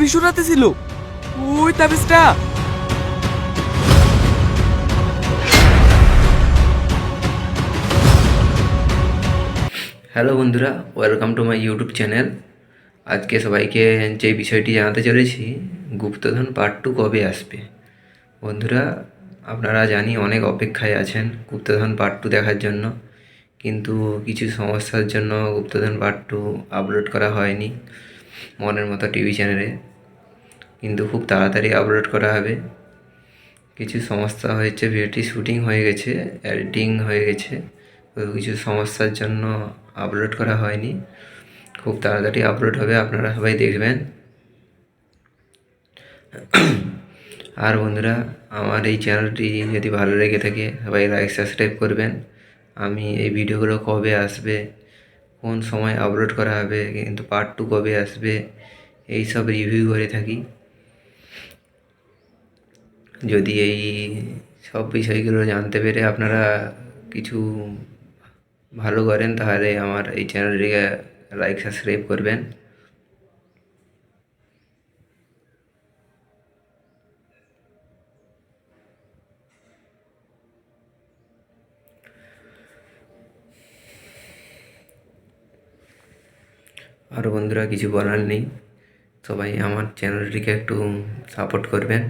ভীষণ রাতে ছিল। ওই তাবিজটা। হ্যালো বন্ধুরা welcome to my YouTube channel আজকে সবাইকে যে বিষয়টি জানাতে চলেছি, গুপ্তধন পার্ট টু কবে আসবে? বন্ধুরা, আপনারা জানি অনেক অপেক্ষায় আছেন গুপ্তধন পার্ট টু দেখার জন্য, কিন্তু কিছু সমস্যার জন্য গুপ্তধন পার্ট টু আপলোড করা হয়নি। মনের মতো টিভি চ্যানেলে। কিন্তু খুব তাড়াতাড়ি আপলোড করা হবে। কিছু সমস্যা হয়েছে, ভিডিওটি শুটিং হয়ে গেছে, এডিটিং হয়ে গেছে কিছু সমস্যার জন্য আপলোড করা হয়নি। খুব তাড়াতাড়ি আপলোড হবে, আপনারা সবাই দেখবেন। আর বন্ধুরা, আমার এই চ্যানেলটি যদি ভালো লেগে থাকে, সবাই লাইক সাবস্ক্রাইব করবেন। আমি এই ভিডিওগুলো কবে আসবে কোন সময় আপলোড করা হবে, কিন্তু পার্ট টু কবে আসবে, এই সব রিভিউ করে থাকি। যদি এই সব বিষয়গুলো জানতে পেরে আপনারা কিছু ভালো করেন, তাহলে আমার এই চ্যানেলটিকে লাইক সাবস্ক্রাইব করবেন। আর বন্ধুরা কিছু বলার নেই। সবাই আমার চ্যানেলটিকে একটু সাপোর্ট করবেন।